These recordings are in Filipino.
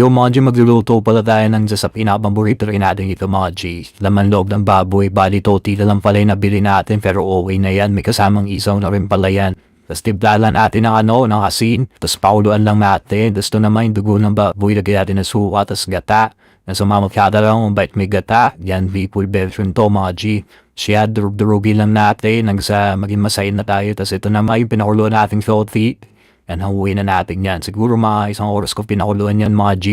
Yung mga G, magluluto pala tayo ng sa pinakapaborito rin natin ito mga G. Laman loob ng baboy, bali totila lang pala yung nabili natin pero okay na yan. May kasamang isaw na rin pala yan. Tapos timplalan natin ng ano, ng asin. Tapos pauluan lang natin. Tapos ito naman yung dugo ng baboy, lagyan natin ng suka, tapos gata. Na sumamakyada lang kung bait may gata. Yan, people version to mga G. Siya, durug-durugin lang natin. Hanggang sa maging masaya na tayo. Tapos ito naman yung pinakuluan nating salty. Yan, hanguin na natin yan. Siguro mga isang oras ko pinakuluan yan mga G.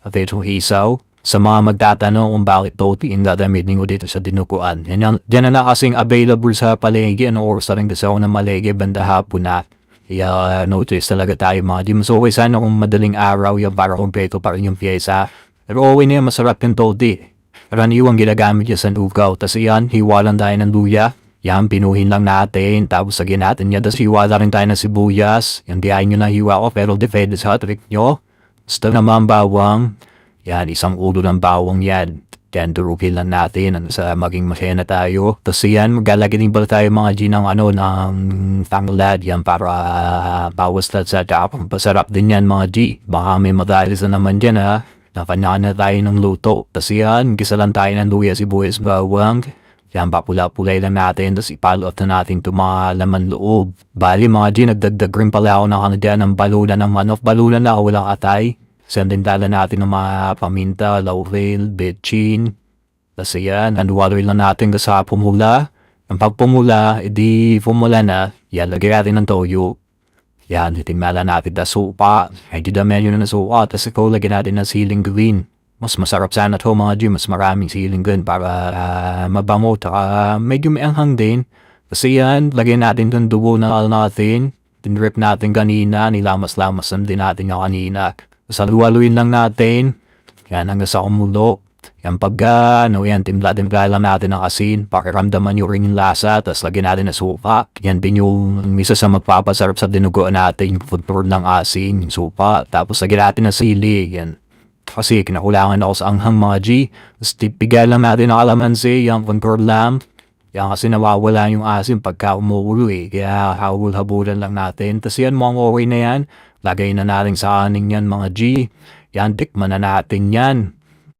At ito hisaw. Sa mga magtatanong kung bakit toti yung dadamitin ko dito sa dinukuan. Yan, yan, yan na kasing available sa palengke. Ano oras na rin kasi ako na malengke banda hapon na. Kaya uh, notice talaga tayo mga G. Mas okay sana kung madaling araw yan para kumpleto pa rin yung pyesa. Pero okay na yan, masarap yung toti. Karaniwang ginagamit niya sa lugaw. Tapos yan, hiwalan tayo ng luya. Yan, pinuhin lang natin. Tapos sagyan natin yan. Tapos hiwala rin tayo ng sibuyas. Yan, diyahin nyo na hiwa ko. Pero depende sa trick nyo. Basta naman bawang. Yan, isang ulo ng bawang yan. Yan, durugin lang natin ano, sa maging masaya na tayo. Tapos yan, maglalagay din pala tayo mga G ng ano, ng tanglad. Yan, para uh, bawas na sa tapang. Pasarap din yan mga G. Baka may madalis na naman dyan ha. Napanaan na tayo ng luto. Tapos yan, gisa lang tayo ng luya, sibuyas, bawang. Yan, papula-pulay lang natin. Tapos ipalo up na natin itong mga laman loob. Bali mga G, nagdagdag rin pala ako ng ano dyan, ng balulan ng manok. Balulan na ako, walang atay. Sandintala natin ng mga paminta, laurel, betchin. Tapos yan, anduwaloy lang natin sa pumula. Ang pagpumula, edi pumula na, yan, lagay natin ng toyo. Yan, itimala natin na supa. Di dami yun na supa. Tapos ikaw, lagyan natin ng siling green. Mas masarap sana to mga G, mas maraming siling green para uh, mabango. Taka medyo may anghang din. Kasi yan, lagyan natin itong dugo na natin. Tinrip natin kanina, nilamas-lamas din natin yung kanina. Tapos haluhaluin lang natin. Yan, hanggang sa kumulo. Yan pagka, ano yan, timpla-timpla lang natin ng asin. Pakiramdaman nyo rin yung lasa. Tapos lagyan natin ng supa. Yan din yung misa sa magpapasarap sa dinuguan natin. Yung food ng asin, yung supa. Tapos lagyan natin ng sili. Yan. Kasi kinakulangan ako sa anghang mga G. Tapos bigyan lang natin ng alamansi, yung concord lamp. Yan kasi nawawala yung asin pagka umuulo eh. Kaya habul-habulan lang natin. Tapos yan mga okay na yan. Lagay na natin sa aning yan mga G. Yan, tikman na natin yan.